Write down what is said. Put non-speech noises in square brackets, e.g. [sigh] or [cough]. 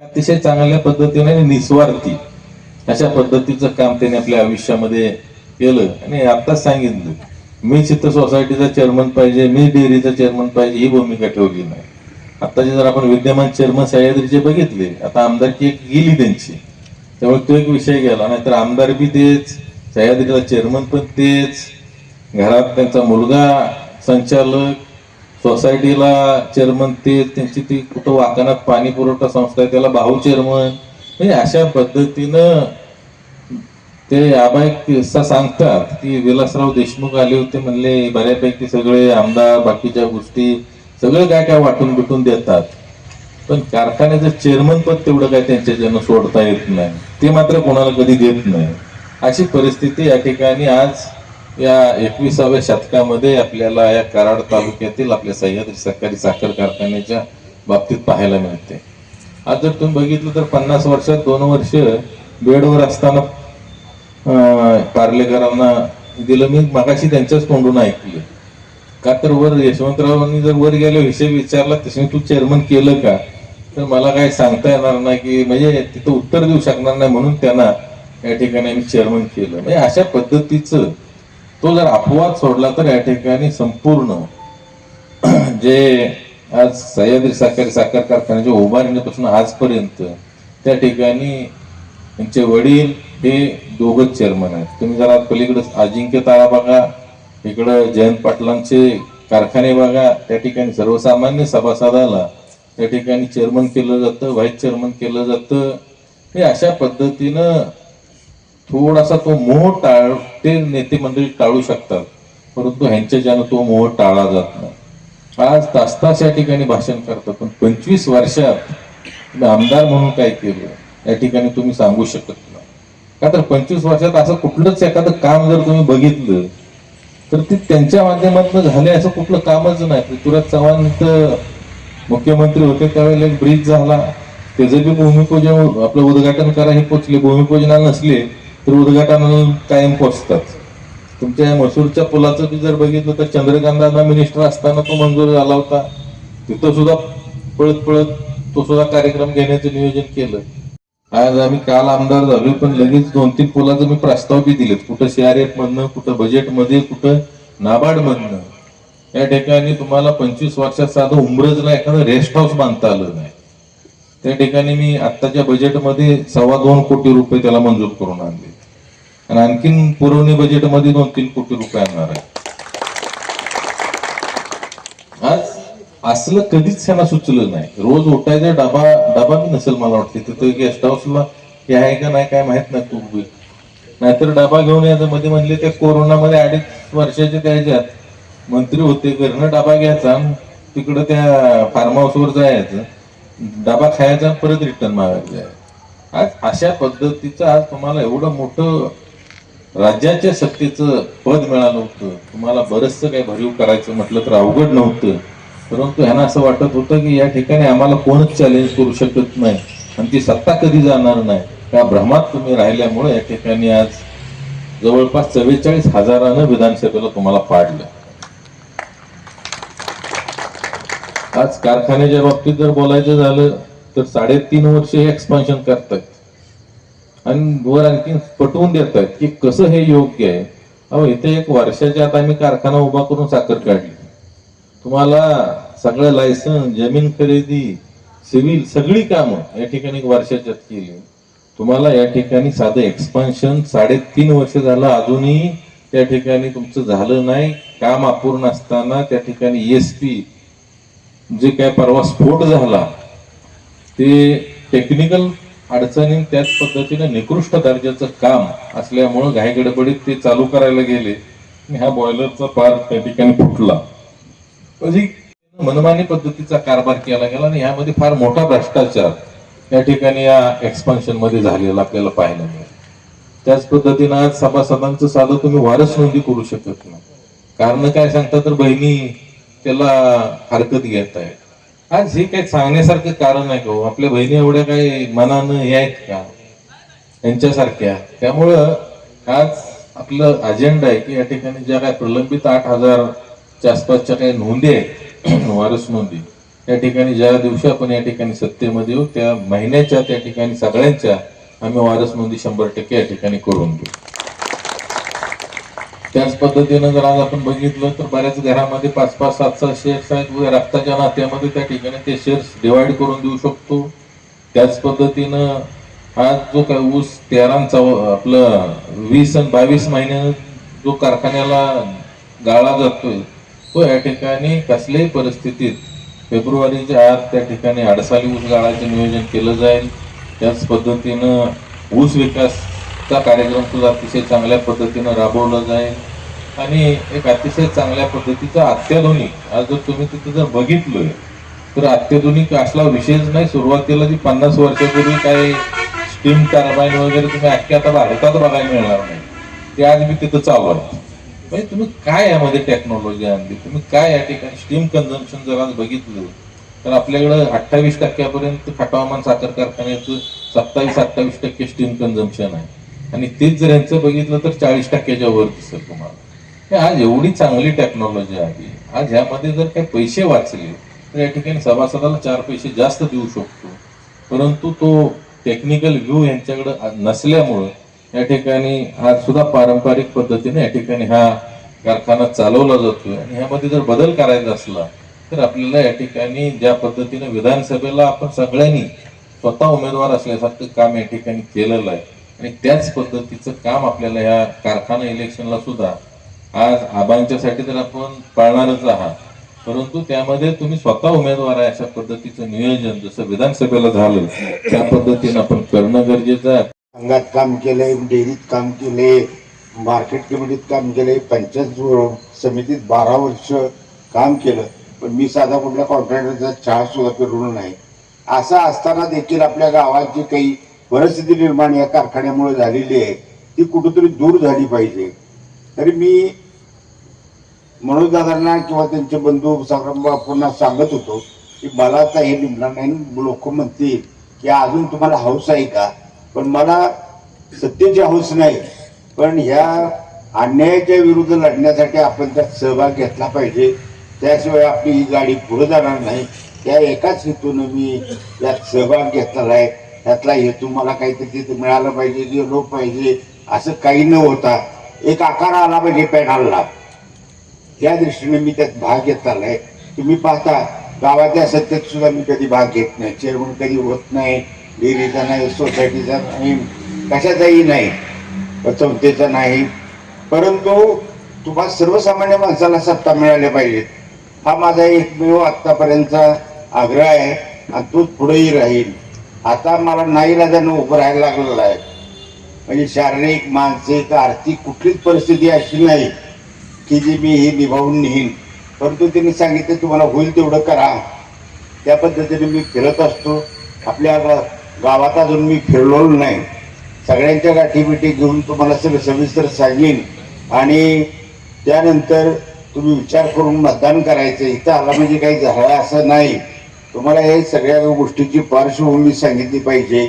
अतिशय चांगल्या पद्धतीने आणि निस्वार्थी. अशा पद्धतीचं काम त्याने आपल्या आयुष्यामध्ये केलं आणि आताच सांगितलं. मी चित्त सोसायटीचा चेअरमन पाहिजे मी डेअरीचा चेअरमन पाहिजे ही भूमिका ठेवली नाही. आताचे जर आपण विद्यमान चेअरमन सह्याद्रीचे बघितले आता आमदारकी एक गेली त्यांची. त्यामुळे तो एक विषय गेला. नाहीतर आमदार बी तेच सह्याद्रीला चेअरमन पण तेच. घरात त्यांचा मुलगा संचालक सोसायटीला चेअरमन ते त्यांची ती कुठं वाकणात पाणी पुरवठा संस्था आहे त्याला भाऊ चेअरमन म्हणजे अशा पद्धतीनं ते आबा किस्सा सांगतात की विलासराव देशमुख आले होते म्हणले बऱ्यापैकी सगळे आमदार बाकीच्या गोष्टी सगळे काय काय वाटून बिटून देतात. पण कारखान्याचं चेअरमन पद तेवढं काय त्यांच्या सोडता येत नाही. ते मात्र कोणाला कधी देत नाही. अशी परिस्थिती या ठिकाणी आज या एकविसाव्या शतकामध्ये आपल्याला या कराड तालुक्यातील आपल्या सह्याद्री सरकारी साखर कारखान्याच्या बाबतीत पाहायला मिळते. आज जर तुम्ही बघितलं तर पन्नास वर्षात दोन वर्ष बेडवर असताना पार्लेकरांना दिलं. मी मगाशी त्यांच्याच तोंडून ऐकलं. का तर वर यशवंतरावांनी जर वर गेलो विषय विचारला तसे तू चेअरमन केलं का? तर मला काय सांगता येणार नाही की म्हणजे तिथं उत्तर देऊ शकणार नाही म्हणून त्यांना या ठिकाणी आम्ही चेअरमन केलं. म्हणजे अशा पद्धतीचं तो जर अपवाद सोडला तर या ठिकाणी संपूर्ण [clears throat] जे आज सह्याद्री साखर साखर कारखान्याच्या उभारणीपासून आजपर्यंत त्या ठिकाणी त्यांचे वडील हे दोघच चेअरमन आहेत. तुम्ही जरा पलीकडे अजिंक्य तारा बघा इकडं जयंत पाटलांचे कारखाने बघा त्या ठिकाणी सर्वसामान्य सभासदाला त्या ठिकाणी चेअरमन केलं जातं व्हाईस चेअरमन केलं जातं. हे अशा पद्धतीनं थोडासा तो मोह टाळ ते नेते मंडळी टाळू शकतात. परंतु ह्यांच्या ज्यानं तो मोह टाळला जात नाही. आज तास तास या ठिकाणी भाषण करतात. पण पंचवीस वर्षात तुम्ही आमदार म्हणून काय केलं या ठिकाणी तुम्ही सांगू शकत नाही. का तर पंचवीस वर्षात असं कुठलंच एखादं काम जर तुम्ही बघितलं तर ते त्यांच्या माध्यमातून झाले असं कुठलं कामच नाही. पृथ्वीराज चव्हाण तर मुख्यमंत्री होते त्यावेळेला एक ब्रिज झाला. त्याचं बी भूमिपूजन आपलं उद्घाटन करा हे पोचले. भूमिपूजनाला नसले तर उद्घाटनाला कायम पोचतात. तुमच्या मसूरच्या पुलाचं बी जर बघितलं तर चंद्रकांत मिनिस्टर असताना तो मंजूर झाला होता. तिथं सुद्धा पळत पळत तो सुद्धा कार्यक्रम घेण्याचं नियोजन केलं. आज आम्ही काल आमदार झालो पण लगेच दोन तीन पुलाचं मी प्रस्ताव बी दिलेत. कुठं सीआरएफ मधनं कुठं बजेटमध्ये कुठं नाबार्ड मधनं. या ठिकाणी तुम्हाला पंचवीस वर्षात साधं उमरजला एखादं रेस्ट हाऊस बांधता आलं नाही. त्या ठिकाणी मी आत्ताच्या बजेटमध्ये सव्वा दोन कोटी रुपये त्याला मंजूर करून आणले. आणि आणखीन पुरवणी बजेटमध्ये दोन तीन कोटी रुपये आणणार आहे. आज असलं कधीच त्यांना सुचलं नाही. रोज उठायचा डबा डबा बी नसेल मला वाटते. तिथं गेस्ट हाऊसला हे आहे का नाही काय माहीत नाही तू नाहीतर डबा घेऊन यायचं. मध्ये म्हणले ते कोरोनामध्ये अडीच वर्षाचे त्याच्यात मंत्री होते घरनं डबा घ्यायचा तिकडं त्या फार्म हाऊसवर जायचं. डबा खायचा परत रिटर्न मागायला आज अशा पद्धतीचं आज तुम्हाला एवढं मोठं राज्याच्या सत्तेचं पद मिळालं होतं. तुम्हाला बरचसं काही भरीव करायचं म्हटलं तर अवघड नव्हतं. परंतु ह्यांना असं वाटत होतं की या ठिकाणी आम्हाला कोणच चॅलेंज करू शकत नाही. आणि ती सत्ता कधी जाणार नाही. त्या भ्रमात तुम्ही राहिल्यामुळे या ठिकाणी आज जवळपास चव्वेचाळीस हजारानं विधानसभेला तुम्हाला पाडलं. आज कारखान्याच्या बाबतीत जर बोलायचं झालं तर साडेतीन वर्ष हे एक्सपान्शन करतायत आणि वर आणखी पटवून देत आहेत की कसं हे योग्य आहे? अहो इथे एक वर्षाच्या आत आम्ही कारखाना उभा करून साखर काढली. तुम्हाला सगळं लायसन जमीन खरेदी सिव्हिल सगळी कामं या ठिकाणी एक वर्षाच्या आत केली. तुम्हाला या ठिकाणी साधं एक्सपान्शन साडेतीन वर्ष झालं. अजूनही त्या ठिकाणी तुमचं झालं नाही. काम अपूर्ण असताना त्या ठिकाणी एस पी जे काय परवा स्फोट झाला ते टेक्निकल अडचणी त्याच पद्धतीने निकृष्ट दर्जाचं काम असल्यामुळं घाईगडबडीत ते चालू करायला गेले. आणि ह्या बॉयलरचा पार त्या ठिकाणी फुटला. म्हणजे मनमानी पद्धतीचा कारभार केला गेला आणि यामध्ये फार मोठा भ्रष्टाचार या ठिकाणी या एक्सपान्शनमध्ये झालेला आपल्याला पाहायला मिळेल. त्याच पद्धतीनं आज सभासदांचं साधं तुम्ही वारस नोंदी करू शकत नाही. कारण काय सांगता तर बहिणी त्याला हरकत घेत आहेत आज हे काही सांगण्यासारखं कारण आहे का आपल्या बहिणी एवढ्या काही मनानं हे आहेत का? यांच्यासारख्या. त्यामुळं आज आपलं अजेंडा आहे की या ठिकाणी ज्या काय प्रलंबित आठ हजारच्या आसपासच्या काही नोंदी आहेत [clears throat] वारस नोंदी त्या ठिकाणी ज्या दिवशी आपण या ठिकाणी सत्तेमध्ये येऊ त्या महिन्याच्या त्या ठिकाणी सगळ्यांच्या आम्ही वारस नोंदी शंभर टक्के या ठिकाणी करून घेऊ. त्याच पद्धतीनं जर आज आपण बघितलं तर बऱ्याच घरामध्ये पाच पाच सात सात शेअर्स आहेत. व रक्ताच्या नात्यामध्ये त्या ठिकाणी ते शेअर्स डिवाइड करून देऊ शकतो. त्याच पद्धतीनं आज जो काय ऊस तेरांचा आपलं वीस आणि बावीस महिन्यानं जो कारखान्याला गाळा जातोय तो या ठिकाणी कसल्याही परिस्थितीत फेब्रुवारीच्या आत त्या ठिकाणी अडसाली ऊस गाळाचे नियोजन केलं जाईल. त्याच पद्धतीनं ऊस विकास चा कार्यक्रम सुद्धा अतिशय चांगल्या पद्धतीनं राबवला जाईल आणि एक अतिशय चांगल्या पद्धतीचा अत्याधुनिक आज जर तुम्ही तिथे जर बघितलोय तर अत्याधुनिक असला विषयच नाही सुरुवातीला जी पन्नास वर्षापूर्वी काही स्टीम टर्बाईन वगैरे तुम्ही अख्ख्या आता भारतात बघायला मिळणार नाही. ते आज मी तिथं चालू आहे म्हणजे तुम्ही काय यामध्ये टेक्नॉलॉजी आणली? तुम्ही काय या ठिकाणी स्टीम कन्झम्पन जर आज बघितलं तर आपल्याकडं अठ्ठावीस टक्क्यापर्यंत खटावमान साखर कारखान्याचं सत्तावीस अठ्ठावीस टक्के स्टीम कन्झम्पन आहे. आणि तेच जर यांचं बघितलं तर चाळीस टक्क्याच्या वर दिसेल तुम्हाला. हे आज एवढी चांगली टेक्नॉलॉजी आहे. आज ह्यामध्ये जर काही पैसे वाचले तर या ठिकाणी सभासदाला चार पैसे जास्त देऊ शकतो. परंतु तो टेक्निकल व्ह्यू यांच्याकडे नसल्यामुळं या ठिकाणी आज सुद्धा पारंपरिक पद्धतीने या ठिकाणी हा कारखाना चालवला जातोय. आणि ह्यामध्ये जर बदल करायचा असला तर आपल्याला या ठिकाणी ज्या पद्धतीने विधानसभेला आपण सगळ्यांनी स्वतः उमेदवार असल्यासारखं काम या ठिकाणी केलेलं आहे. आणि त्याच पद्धतीचं काम आपल्याला या कारखाना इलेक्शनला सुद्धा आज आबांच्यासाठी तर आपण पाळणारच आहात. परंतु त्यामध्ये तुम्ही स्वतः उमेदवार आहे अशा पद्धतीचं नियोजन जसं विधानसभेला झालं त्या पद्धतीनं आपण करणं गरजेचं आहे. अंगात काम केलंय डेअरीत काम केले मार्केट कमिटीत काम केले पंचायत समितीत बारा वर्ष काम केलं पण मी साधा कुठल्या कॉन्ट्रॅक्टरचा चहा सुद्धा फिरवलो नाही. असं असताना देखील आपल्या गावात जी काही परिस्थिती निर्माण या कारखान्यामुळे झालेली आहे. ती कुठंतरी दूर झाली पाहिजे. तरी मी मनोजदादांना किंवा त्यांचे बंधू संग्राम बापूंना सांगत होतो की मला आता हे निघणार नाही लोक म्हणतील की अजून तुम्हाला हौस आहे का? पण मला सत्तेची हौस नाही. पण ह्या अन्यायाच्या विरुद्ध लढण्यासाठी आपण त्यात सहभाग घेतला पाहिजे. त्याशिवाय आपली ही गाडी पुढे जाणार नाही. त्या एकाच हेतून मी यात सहभाग घेतलेला आहे. त्यातला हेतू मला काहीतरी तिथे मिळालं पाहिजे गेलो पाहिजे असं काही न होता एक आकार आला पाहिजे पॅनलला त्या दृष्टीने मी त्यात भाग घेत आहे तुम्ही पाहता गावाच्या सत्तेत सुद्धा मी कधी भाग घेत नाही. चेअरमन कधी होत नाही. डेअरीचा नाही सोसायटीचा नाही कशाचाही नाही. चौथीचा नाही. परंतु तुम्हाला सर्वसामान्य माणसाला सत्ता मिळाल्या पाहिजेत हा माझा एकमेव आत्तापर्यंतचा आग्रह आहे. आणि तोच पुढेही राहील. आता मला नाही राजानं उभं राहायला लागलेलं आहे. म्हणजे शारीरिक मानसिक आर्थिक कुठलीच परिस्थिती अशी नाही की जी मी हे निभावून नेईन. परंतु त्यांनी सांगितलं तुम्हाला होईल तेवढं करा. त्या पद्धतीने मी फिरत असतो. आपल्या गा- गावात अजून मी फिरलो नाही. सगळ्यांच्या गाठीबिठी घेऊन तुम्हाला सगळं सविस्तर सांगेन. आणि त्यानंतर तुम्ही विचार करून मतदान करायचं. इथं आला म्हणजे काही झालं असं नाही. तुम्हाला हे सगळ्या गोष्टीची पार्श्वभूमी सांगितली पाहिजे.